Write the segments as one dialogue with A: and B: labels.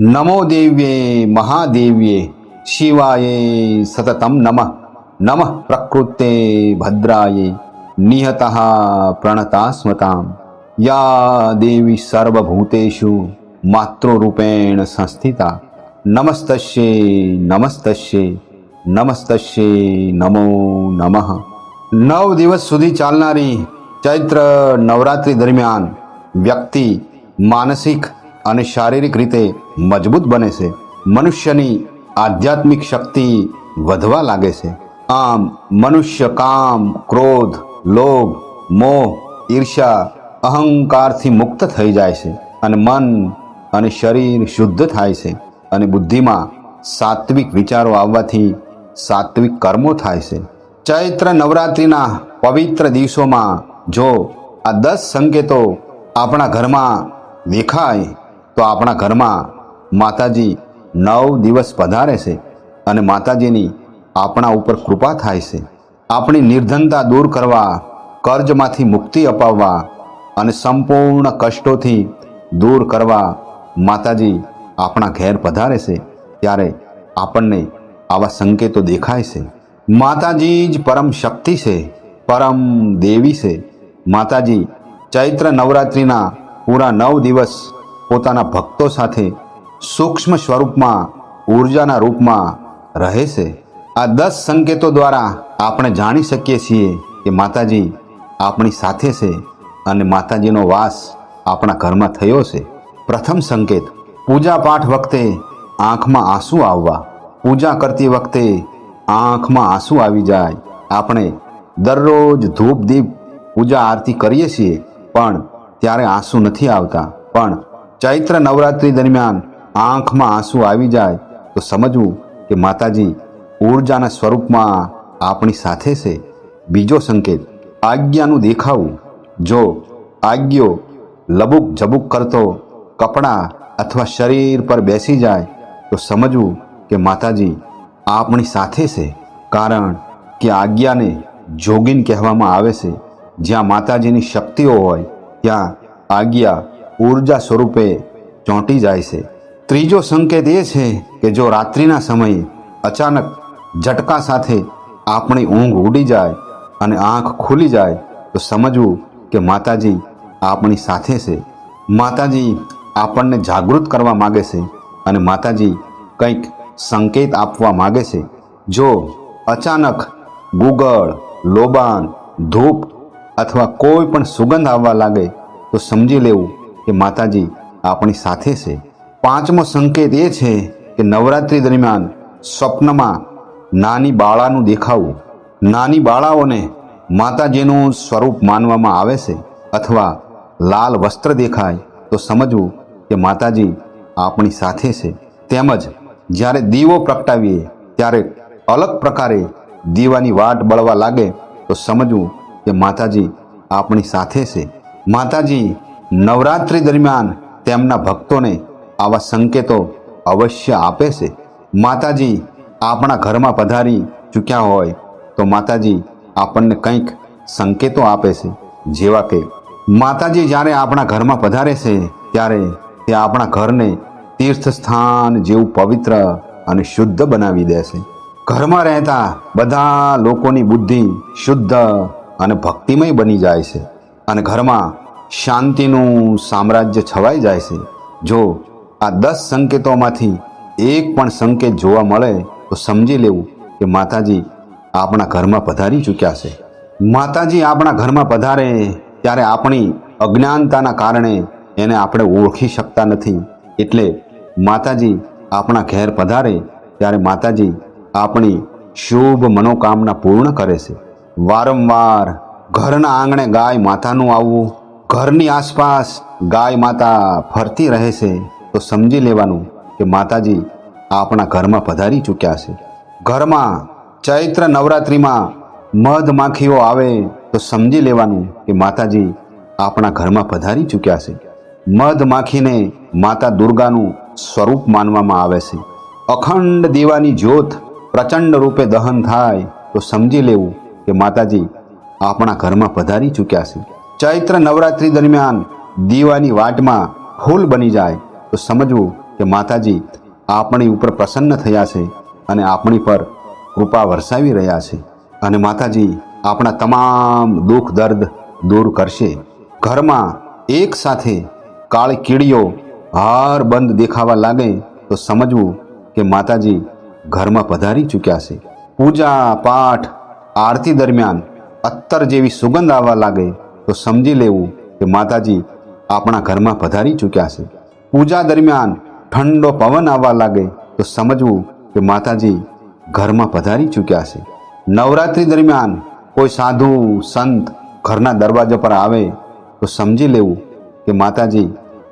A: નમો દેવ્યે મહાદેવ્યે શિવાય સતતમ નમઃ નમઃ પ્રકૃતે ભદ્રાય નિહત પ્રણતા સ્મતામ યા દેવી સર્વભૂતેષુ માતૃરૂપેણ સંસ્થિતા નમસ્તસ્યે નમસ્તસ્યે નમસ્તસ્યે નમો નમઃ નવ દિવસ સુધી ચાલનારી ચૈત્ર નવરાત્રિ દરમિયાન વ્યક્તિ માનસિક અને શારીરિક રીતે મજબૂત બને છે. મનુષ્યની આધ્યાત્મિક શક્તિ વધવા લાગે છે. આમ મનુષ્ય કામ, ક્રોધ, લોભ, મોહ ઈર્ષા અહંકારથી મુક્ત થઈ જાય છે અને મન અને શરીર શુદ્ધ થાય છે અને બુદ્ધિમાં સાત્વિક વિચારો આવવાથી સાત્વિક કર્મો થાય છે. ચૈત્ર નવરાત્રિના પવિત્ર દિવસોમાં જો આ દસ સંકેતો આપણા ઘરમાં દેખાય તો આપણા ઘરમાં માતાજી નવ દિવસ પધારે છે અને માતાજીની આપણા ઉપર કૃપા થાય છે. આપણી નિર્ધનતા દૂર કરવા, કર્જમાંથી મુક્તિ અપાવવા અને સંપૂર્ણ કષ્ટોથી દૂર કરવા માતાજી આપણા ઘેર પધારે છે ત્યારે આપણને આવા સંકેતો દેખાય છે. માતાજી જ પરમ શક્તિ છે, પરમ દેવી છે. માતાજી ચૈત્ર નવરાત્રિના પૂરા નવ દિવસ પોતાના ભક્તો સાથે સૂક્ષ્મ સ્વરૂપમાં ઊર્જાના રૂપમાં રહે છે. આ દસ સંકેતો દ્વારા આપણે જાણી શકીએ છીએ કે માતાજી આપણી સાથે છે અને માતાજીનો વાસ આપણા ઘરમાં થયો છે. પ્રથમ સંકેત, પૂજા પાઠ વખતે આંખમાં આંસુ આવવા. પૂજા કરતી વખતે આંખમાં આંસુ આવી જાય. આપણે દરરોજ ધૂપ દીપ પૂજા આરતી કરીએ છીએ, પણ ત્યારે આંસુ નથી આવતા. પણ ચૈત્ર નવરાત્રિ દરમિયાન આંખમાં આંસુ આવી જાય તો સમજવું કે માતાજી ઊર્જાના સ્વરૂપમાં આપણી સાથે છે. બીજો સંકેત, આજ્ઞાનું દેખાવું. જો આજ્ઞો લબુક ઝબુક કરતો કપડાં અથવા શરીર પર બેસી જાય તો સમજવું કે માતાજી આપણી સાથે છે. કારણ કે આજ્ઞાને જોગીન કહેવામાં આવે છે. જ્યાં માતાજીની શક્તિઓ હોય, ત્યાં આજ્ઞા ઊર્જા સ્વરૂપે ચોંટી જાય છે. ત્રીજો સંકેત એ છે કે જો રાત્રિના સમયે અચાનક ઝટકા સાથે આપણી ઊંઘ ઉડી જાય અને આંખ ખુલી જાય, તો સમજવું કે માતાજી આપણી સાથે છે. માતાજી આપણને જાગૃત કરવા માગે છે અને માતાજી કંઈક સંકેત આપવા માગે છે. જો અચાનક ગુગળ, લોબાન, ધૂપ અથવા કોઈ પણ સુગંધ આવવા લાગે, તો સમજી લેવું કે માતાજી, આપણી સાથે છે. પાંચમો સંકેત એ છે કે નવરાત્રિ દરમિયાન સ્વપ્નમાં નાની બાળાનું દેખાવું. નાની બાળાઓને માતાજીનું સ્વરૂપ માનવામાં આવે છે અથવા લાલ વસ્ત્ર દેખાય તો સમજવું કે માતાજી આપણી સાથે છે. તેમજ જ્યારે દીવો પ્રગટાવીએ ત્યારે અલગ પ્રકારે દીવાની વાટ બળવા લાગે તો સમજવું કે માતાજી આપણી સાથે છે. માતાજી નવરાત્રિ દરમિયાન તેમના ભક્તોને આવા સંકેતો અવશ્ય આપે છે. માતાજી આપણા ઘરમાં પધારી ચૂક્યા હોય તો માતાજી આપણને કંઈક સંકેતો આપે છે. જેવા કે, માતાજી જ્યારે આપણા ઘરમાં પધારે છે, ત્યારે તે આપણા ઘરને તીર્થ સ્થાન જેવું પવિત્ર અને શુદ્ધ બનાવી દે છે. ઘરમાં રહેતા બધા લોકોની બુદ્ધિ શુદ્ધ અને ભક્તિમય બની જાય છે અને ઘરમાં શાંતિનું સામ્રાજ્ય છવાઈ જાય છે. જો આ દસ સંકેતોમાંથી એક પણ સંકેત જોવા મળે, તો સમજી લેવું કે માતાજી આપણા ઘરમાં પધારી ચૂક્યા છે. માતાજી આપણા ઘરમાં પધારે ત્યારે આપણી અજ્ઞાનતાના કારણે એને આપણે ઓળખી શકતા નથી. એટલે માતાજી આપણા ઘેર પધારે ત્યારે માતાજી આપણી શુભ મનોકામના પૂર્ણ કરે છે. વારંવાર ઘરના આંગણે ગાય માતાનું આવવું ઘરની આસપાસ ગાય માતા ફરતી રહે છે, તો સમજી લેવાનું કે માતાજી આપણા ઘરમાં પધારી ચૂક્યા છે. ઘરમાં ચૈત્ર નવરાત્રિમાં મધ માખીઓ આવે, તો સમજી લેવાનું કે માતાજી આપણા ઘરમાં પધારી ચૂક્યા છે. મધ માખીને માતા દુર્ગાનું સ્વરૂપ માનવામાં આવે છે. અખંડ દીવાની જ્યોત પ્રચંડ રૂપે દહન થાય, તો સમજી લેવું કે માતાજી આપણા ઘરમાં પધારી ચૂક્યા છે. ચૈત્ર નવરાત્રિ દરમિયાન દીવાની વાટમાં ફૂલ બની જાય, તો સમજવું કે માતાજી આપણી ઉપર પ્રસન્ન થયા છે અને આપણી પર કૃપા વરસાવી રહ્યા છે. અને માતાજી આપણા તમામ દુઃખ દર્દ દૂર કરશે. ઘરમાં એક સાથે કાળી કીડીઓ હાર બંધ દેખાવા લાગે, તો સમજવું કે માતાજી ઘરમાં પધારી ચૂક્યા છે. પૂજા પાઠ આરતી દરમિયાન અત્તર જેવી સુગંધ આવવા લાગે તો સમજી લેવું કે માતાજી આપણા ઘરમાં પધારી ચૂક્યા છે. પૂજા દરમિયાન ઠંડો પવન આવવા લાગે તો સમજવું કે માતાજી ઘરમાં પધારી ચૂક્યા છે. નવરાત્રિ દરમિયાન કોઈ સાધુ, સંત ઘરના દરવાજા પર આવે તો સમજી લેવું કે માતાજી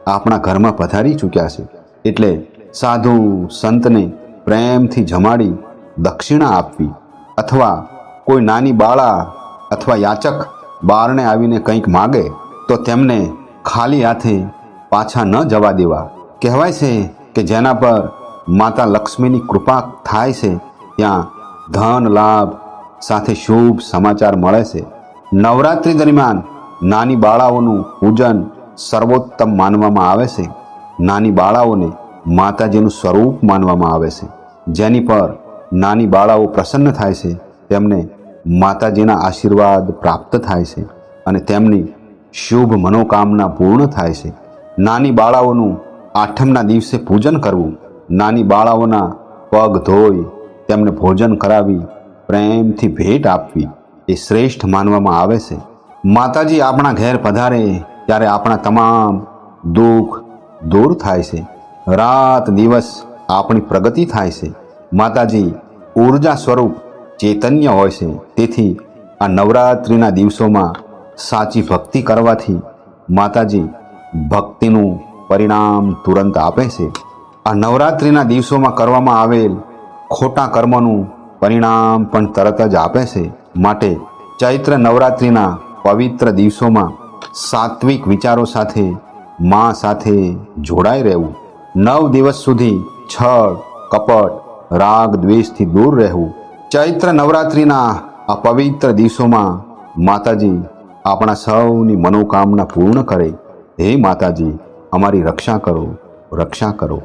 A: આપણા ઘરમાં પધારી ચૂક્યા છે. એટલે સાધુ, સંતને પ્રેમથી જમાડી દક્ષિણા આપવી. અથવા કોઈ નાની બાળા અથવા યાચક બારણે આવીને કંઈક માગે, તો તેમને ખાલી હાથે પાછા ન જવા દેવા. કહેવાય છે કે જેના પર માતા લક્ષ્મીની કૃપા થાય છે, ત્યાં ધન, લાભ સાથે શુભ સમાચાર મળે છે. નવરાત્રિ દરમિયાન નાની બાળાઓનું પૂજન સર્વોત્તમ માનવામાં આવે છે. નાની બાળાઓને માતાજીનું સ્વરૂપ માનવામાં આવે છે. જેની પર નાની બાળાઓ પ્રસન્ન થાય છે, તેમને માતાજીના આશીર્વાદ પ્રાપ્ત થાય છે અને તેમની શુભ મનોકામના પૂર્ણ થાય છે. નાની બાળાઓનું આઠમના દિવસે પૂજન કરવું. નાની બાળાઓના પગ ધોઈ તેમને ભોજન કરાવી, પ્રેમથી ભેટ આપવી એ શ્રેષ્ઠ માનવામાં આવે છે. માતાજી આપણા ઘેર પધારે ત્યારે આપણા તમામ દુઃખ દૂર થાય છે. રાત દિવસ આપણી પ્રગતિ થાય છે. માતાજી ઊર્જા સ્વરૂપ ચૈતન્ય હોય છે. તેથી આ નવરાત્રિના દિવસોમાં સાચી ભક્તિ કરવાથી માતાજી ભક્તિનું પરિણામ તુરંત આપે છે. આ નવરાત્રિના દિવસોમાં કરવામાં આવેલ ખોટા કર્મનું પરિણામ પણ તરત જ આપે છે. માટે ચૈત્ર નવરાત્રિના પવિત્ર દિવસોમાં સાત્વિક વિચારો સાથે મા સાથે જોડાઈ રહેવું. નવ દિવસ સુધી છળ, કપટ રાગ દ્વેષથી દૂર રહેવું. ચૈત્ર નવરાત્રિના આ પવિત્ર દિવસોમાં માતાજી આપણા સૌની મનોકામના પૂર્ણ કરે. હે માતાજી, અમારી રક્ષા કરો રક્ષા કરો.